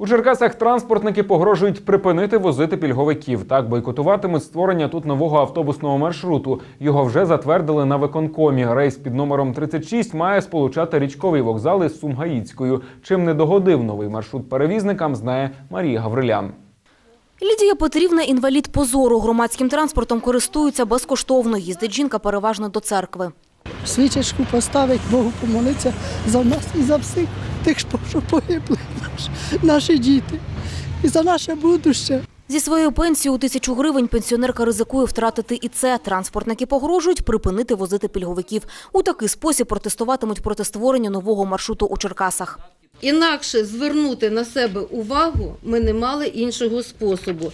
У Черкасах транспортники погрожують припинити возити пільговиків. Так бойкотуватимуть створення тут нового автобусного маршруту. Його вже затвердили на виконкомі. Рейс під номером 36 має сполучати річковий вокзал із Сумгаїцькою. Чим не догодив новий маршрут перевізникам, знає Марія Гаврилян. Лідія Петрівна – інвалід позору. Громадським транспортом користується безкоштовно. Їздить жінка переважно до церкви. Свічечку поставить, Богу помолиться за нас і за всіх тих, що погибли наші, наші діти, і за наше будуще. Зі своєю пенсією у тисячу гривень пенсіонерка ризикує втратити і це. Транспортники погрожують припинити возити пільговиків. У такий спосіб протестуватимуть проти створення нового маршруту у Черкасах. Інакше звернути на себе увагу ми не мали іншого способу.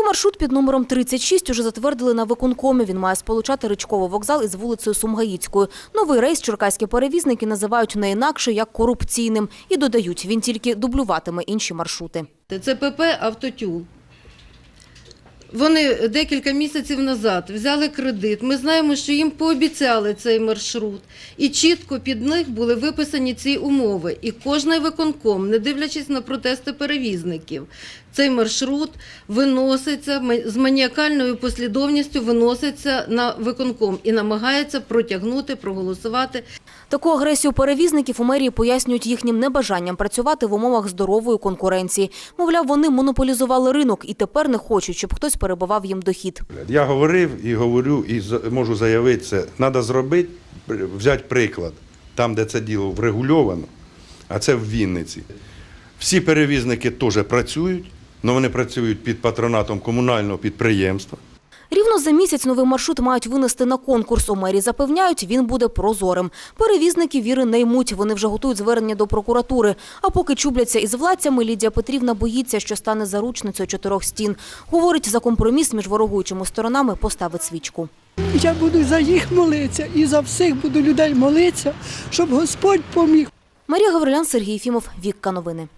Новий маршрут під номером 36 уже затвердили на виконкомі. Він має сполучати Ричковий вокзал із вулицею Сумгаїцькою. Новий рейс черкаські перевізники називають не інакше як корупційним і додають, він тільки дублюватиме інші маршрути. Це ПП «Автотюл». Вони декілька місяців назад взяли кредит. Ми знаємо, що їм пообіцяли цей маршрут. І чітко під них були виписані ці умови. І кожний виконком, не дивлячись на протести перевізників, цей маршрут виноситься з маніакальною послідовністю виноситься на виконком і намагається протягнути, проголосувати Таку агресію перевізників у мерії пояснюють їхнім небажанням працювати в умовах здорової конкуренції. Мовляв, вони монополізували ринок і тепер не хочуть, щоб хтось перебивав їм дохід. Я говорив і говорю, і можу заявити це. Треба зробити, взяти приклад, там, де це діло врегульовано, а це в Вінниці. Всі перевізники теж працюють, але вони працюють під патронатом комунального підприємства. Рівно за місяць новий маршрут мають винести на конкурс. У мерії запевняють, він буде прозорим. Перевізники віри не ймуть. Вони вже готують звернення до прокуратури. А поки чубляться із владцями, Лідія Петрівна боїться, що стане заручницею чотирьох стін. Говорить, за компроміс між ворогуючими сторонами поставить свічку. Я буду за їх молитися і за всіх буду людей молитися, щоб Господь поміг. Марія Гаврилян, Сергій Фімов, Вікка Новини.